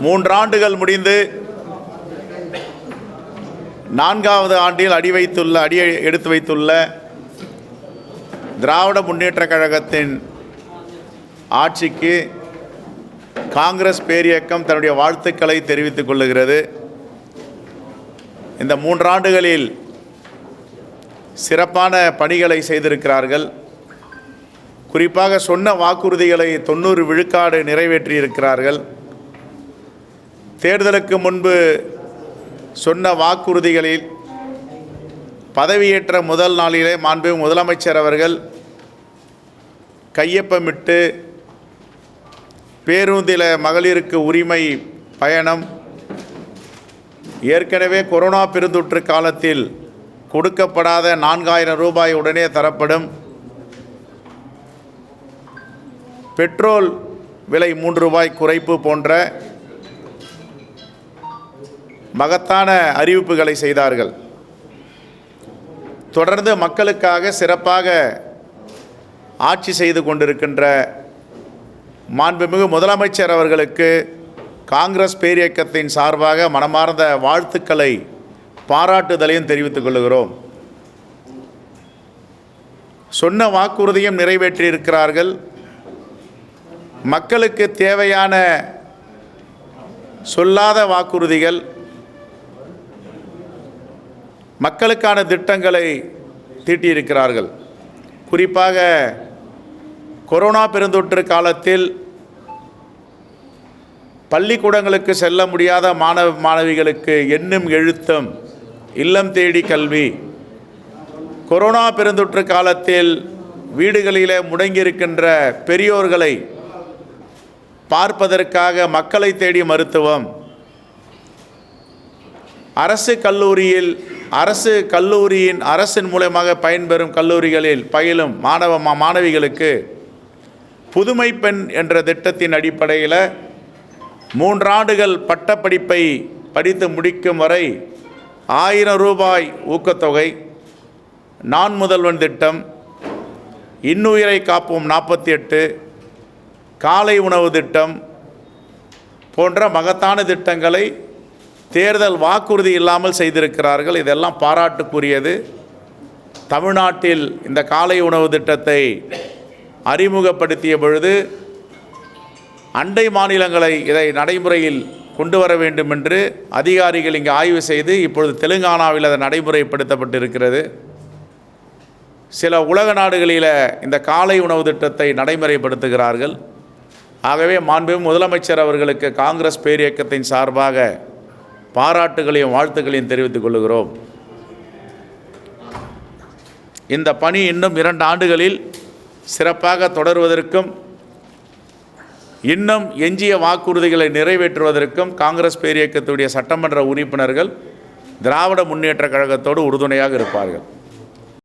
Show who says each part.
Speaker 1: மூன்றாண்டுகள் முடிந்து நான்காவது ஆண்டில் அடி வைத்துள்ள அடி எடுத்து வைத்துள்ள திராவிட முன்னேற்ற கழகத்தின் ஆட்சிக்கு காங்கிரஸ் பேரியக்கம் தன்னுடைய வாழ்த்துக்களை தெரிவித்துக் கொள்ளுகிறது. இந்த மூன்றாண்டுகளில் சிறப்பான பணிகளை செய்திருக்கிறார்கள். குறிப்பாக சொன்ன வாக்குறுதிகளை தொண்ணூறு விழுக்காடு நிறைவேற்றியிருக்கிறார்கள். தேர்தலுக்கு முன்பு சொன்ன வாக்குறுதிகளில் பதவியேற்ற முதல் நாளிலே மாண்பு முதலமைச்சர் அவர்கள் கையொப்பமிட்டு பேருந்தில் மகளிருக்கு உரிமை பயணம் ஏற்கனவே கொரோனா பெருந்தொற்று காலத்தில் கொடுக்கப்படாத நான்காயிரம் ரூபாய் உடனே தரப்படும். பெட்ரோல் விலை மூன்று ரூபாய் குறைப்பு போன்ற மகத்தான அறிவிப்புகளை செய்தார்கள். தொடர்ந்து மக்களுக்காக சிறப்பாக ஆட்சி செய்து கொண்டிருக்கின்ற மாண்புமிகு முதலமைச்சர் அவர்களுக்கு காங்கிரஸ் பேரியக்கத்தின் சார்பாக மனமார்ந்த வாழ்த்துக்களை பாராட்டுதலையும் தெரிவித்துக் கொள்கிறோம். சொன்ன வாக்குறுதியும் நிறைவேற்றியிருக்கிறார்கள். மக்களுக்கு தேவையான சொல்லாத வாக்குறுதிகள் மக்களுக்கான திட்டங்களை தீட்டியிருக்கிறார்கள். குறிப்பாக கொரோனா பெருந்தொற்று காலத்தில் பள்ளிக்கூடங்களுக்கு செல்ல முடியாத மாணவ மாணவிகளுக்கு எண்ணும் எழுத்தும் இல்லம் தேடி கல்வி. கொரோனா பெருந்தொற்று காலத்தில் வீடுகளிலே முடங்கியிருக்கின்ற பெரியோர்களை பார்ப்பதற்காக மக்களை தேடி மருத்துவம். அரசு கல்லூரியில் அரசு கல்லூரியின் அரசின் மூலமாக பயன்பெறும் கல்லூரிகளில் பயிலும் மாணவ மாணவிகளுக்கு புதுமை பெண் என்ற திட்டத்தின் அடிப்படையில் மூன்றாண்டுகள் பட்டப்படிப்பை படித்து முடிக்கும் வரை ஆயிரம் ரூபாய் ஊக்கத்தொகை நான் முதல்வன் திட்டம் இன்னுயிரை காப்போம் நாற்பத்தி எட்டு காலை உணவு திட்டம் போன்ற மகத்தான திட்டங்களை தேர்தல் வாக்குறுதி இல்லாமல் செய்திருக்கிறார்கள். இதெல்லாம் பாராட்டுக்குரியது. தமிழ்நாட்டில் இந்த காலை உணவு திட்டத்தை அறிமுகப்படுத்திய பொழுது அண்டை மாநிலங்களை இதை நடைமுறையில் கொண்டு வர வேண்டும் என்று அதிகாரிகள் இங்கு ஆய்வு செய்து இப்பொழுது தெலுங்கானாவில் அதை நடைமுறைப்படுத்தப்பட்டிருக்கிறது. சில உலக நாடுகளில் இந்த காலை உணவு திட்டத்தை நடைமுறைப்படுத்துகிறார்கள். ஆகவே மாண்பு முதலமைச்சர் அவர்களுக்கு காங்கிரஸ் பேரியக்கத்தின் சார்பாக பாராட்டுகளையும் வாழ்த்துக்களையும் தெரிவித்துக் கொள்கிறோம் இந்த பணி இன்னும் இரண்டு ஆண்டுகளில் சிறப்பாக தொடர்வதற்கும் இன்னும் எஞ்சிய வாக்குறுதிகளை நிறைவேற்றுவதற்கும் காங்கிரஸ் பேரியக்கத்துடைய சட்டமன்ற உறுப்பினர்கள் திராவிட முன்னேற்றக் கழகத்தோடு உறுதுணையாக இருப்பார்கள்.